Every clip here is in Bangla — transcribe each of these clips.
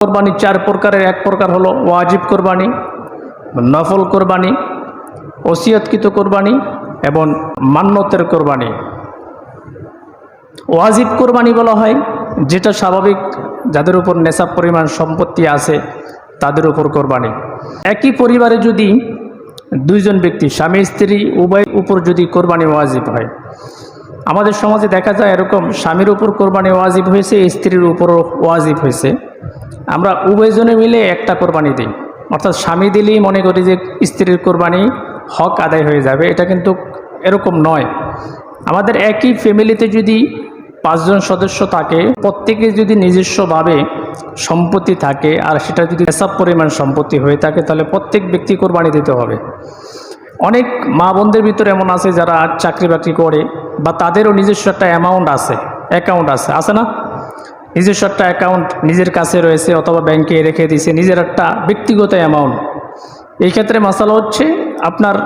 কোরবানি চার প্রকারের, এক প্রকার হলো ওয়াজিব কোরবানি, নফল কোরবানি, ওসিয়তকৃত কোরবানি এবং মান্যতের কোরবানি। ওয়াজিব কোরবানি বলা হয়, যেটা স্বাভাবিক যাদের উপর নেশা পরিমাণ সম্পত্তি আছে, তাদের উপর কোরবানি। একই পরিবারে যদি দুইজন ব্যক্তি, স্বামী, স্ত্রী উভয় উপর যদি কোরবানি ওয়াজিব হয়, আমাদের সমাজে দেখা যায় এরকম স্বামীর উপর কোরবানি ওয়াজিব হয়েছে, স্ত্রীর উপরও ওয়াজিব হয়েছে। আমরা উভয়জনে মিলে একটা কোরবানি দিই। অর্থাৎ স্বামী দিলেই মনে করি যে স্ত্রীর কোরবানি হক আদায় হয়ে যাবে, এটা কিন্তু এরকম নয়। আমাদের একই ফ্যামিলিতে যদি পাঁচজন সদস্য থাকে, প্রত্যেকে যদি নিজস্বভাবে সম্পত্তি থাকে আর সেটা যদি এসব পরিমাণ সম্পত্তি হয়ে থাকে, তাহলে প্রত্যেক ব্যক্তি কোরবানি দিতে হবে। অনেক মা বোনদের ভিতরে এমন আছে যারা চাকরি বাকরি করে বা তাদেরও নিজস্ব একটা অ্যামাউন্ট আছে অ্যাকাউন্ট আছে। আছে না? নিজস্ব একটা অ্যাকাউন্ট নিজের কাছে রয়েছে অথবা ব্যাংকে রেখে দিয়েছে, নিজের একটা ব্যক্তিগত অ্যামাউন্ট এই ক্ষেত্রে মশালা হচ্ছে, আপনার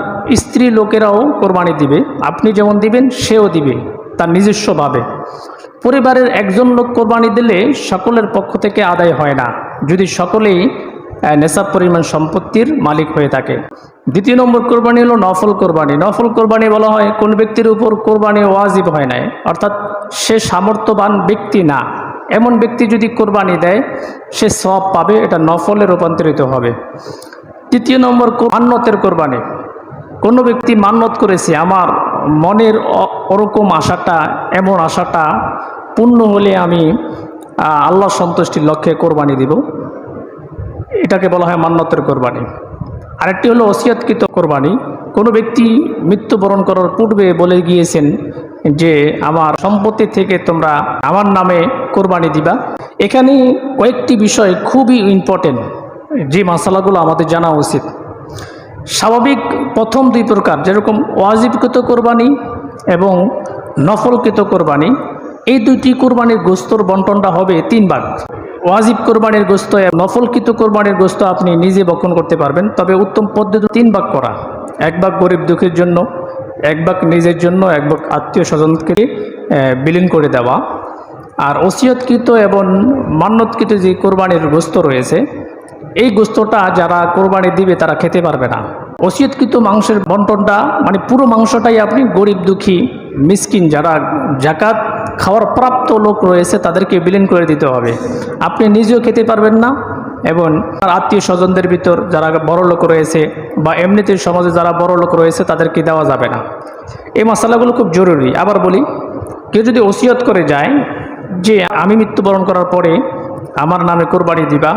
স্ত্রী লোকেরাও কোরবানি দিবে, আপনি যেমন দিবেন, সেও দিবে, তার নিজস্বভাবে। পরিবারের একজন লোক কোরবানি দিলে সকলের পক্ষ থেকে আদায় হয় না। যদি সকলেই নেশাব পরিমাণ সম্পত্তির মালিক হয়ে থাকে। দ্বিতীয় নম্বর কোরবানি হলো নফল কোরবানি। নফল কোরবানি বলা হয়, কোন ব্যক্তির উপর কোরবানি ওয়াজিব হয় নাই, অর্থাৎ সে সামর্থ্যবান ব্যক্তি না। এমন ব্যক্তি যদি কোরবানি দেয়, সে সব পাবে, এটা নফলে রূপান্তরিত হবে। তৃতীয় নম্বর মান্যতের কোরবানি। কোনো ব্যক্তি মান্যত করেছে, আমার মনের ওরকম আশাটা, এমন আশাটা পূর্ণ হলে আমি আল্লাহ সন্তুষ্টির লক্ষ্যে কোরবানি দিব। এটাকে বলা হয় মান্যতের কোরবানি। আরেকটি হলো, ওসিয়াতকৃত কোরবানি। কোনো ব্যক্তি মৃত্যুবরণ করার পূর্বে বলে গিয়েছেন যে আমার সম্পত্তি থেকে তোমরা আমার নামে কোরবানি দিবা। এখানে কয়েকটি বিষয় খুবই ইম্পর্টেন্ট যে মশালাগুলো আমাদের জানা উচিত। স্বাভাবিক প্রথম দুই প্রকার, যেরকম ওয়াজিবকৃত কোরবানি এবং নফলকৃত কোরবানি। এই দুইটি কোরবানির গোস্তর বন্টনটা হবে তিন ভাগ। ওয়াজিব কোরবানির গোস্ত নফলকৃত কোরবানির গোস্ত আপনি নিজে বক্ষণ করতে পারবেন, তবে উত্তম পদ্ধতি তিন ভাগ করা। এক ভাগ গরিব দুঃখের জন্য এক ভাগ নিজের জন্য, এক ভাগ আত্মীয় স্বজনকে বিলীন করে দেওয়া। আর ওসিয়তকৃত এবং মান্যতকৃত যে কোরবানির গোস্ত রয়েছে, এই গোস্তটা যারা কোরবানি দিবে তারা খেতে পারবে না। ওসিয়তকৃত মাংসের বন্টনটা মানে পুরো মাংসটাই আপনি গরিব, দুঃখী, মিসকিন যারা জাকাত খাওয়ার প্রাপ্ত লোক রয়েছে, তাদেরকে বিলীন করে দিতে হবে। আপনি নিজেও খেতে পারবেন না এবং তার আত্মীয় স্বজনদের ভিতর যারা বড় লোক রয়েছে বা এমনিতে সমাজে যারা বড় লোক রয়েছে, তাদেরকে দেওয়া যাবে না। এই মশালাগুলো খুব জরুরি। আবার বলি, কেউ যদি ওসিয়ত করে যায় যে আমি মৃত্যুবরণ করার পরে আমার নামে কোরবানি দিবা,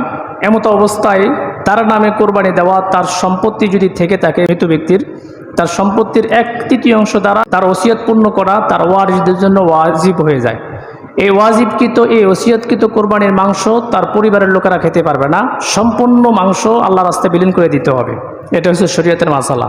এমত অবস্থায় তার নামে কোরবানি দেওয়া তার সম্পত্তি যদি থেকে থাকে মৃত ব্যক্তির, তার সম্পত্তির এক তৃতীয়াংশ দ্বারা তার ওসিয়ত পূর্ণ করা তার ওয়ারিসদের জন্য ওয়াজিব হয়ে যায়। এই ওয়াজিবকৃত এই ওসিয়তকৃত কোরবানির মাংস তার পরিবারের লোকেরা খেতে পারবে না। সম্পূর্ণ মাংস আল্লাহ রাস্তায় বিলীন করে দিতে হবে। এটা হচ্ছে শরীয়তের মাসালা।